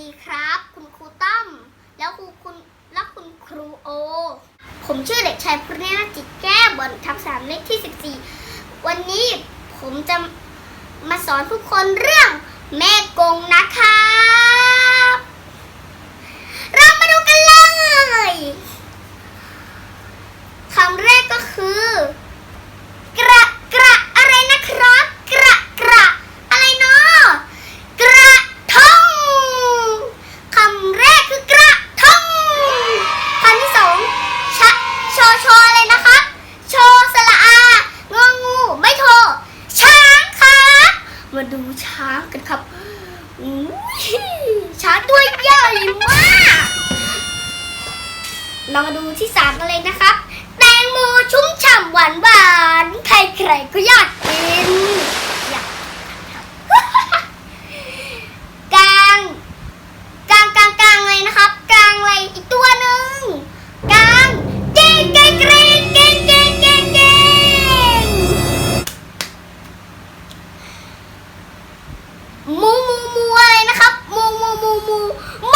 ดีครับ คุณครูตั้มแล้วครูคุณและคุณครูโอ ผมชื่อเด็กชายพรเนาจิตแก้บนทับสามเลขที่ 14 วันนี้ผมจะมาสอนทุกคนเรื่องแม่กงนะคะบเรามาดูกันเลยคำแรกก็คือ กระกระอะไรนะครับ กระกระอะไรเนาะกระทงคำแรกคือกระทงคำที่สองชะชอชออะไรนะครับชอสละอางองูไม่โทช้างครับมา ดูช้างกันครับช้างตัวใหญ่มาก เรามาดูที่สามกันเลยนะครับ แตงโมชุ่มฉ่ำหวานหวานๆใครๆก็อยากกินอยากกลางกลางกลางกลางเลยนะครับ กลางอะไรอีกตัว มูมูมูอะไรนะครับมูมูมูมูมู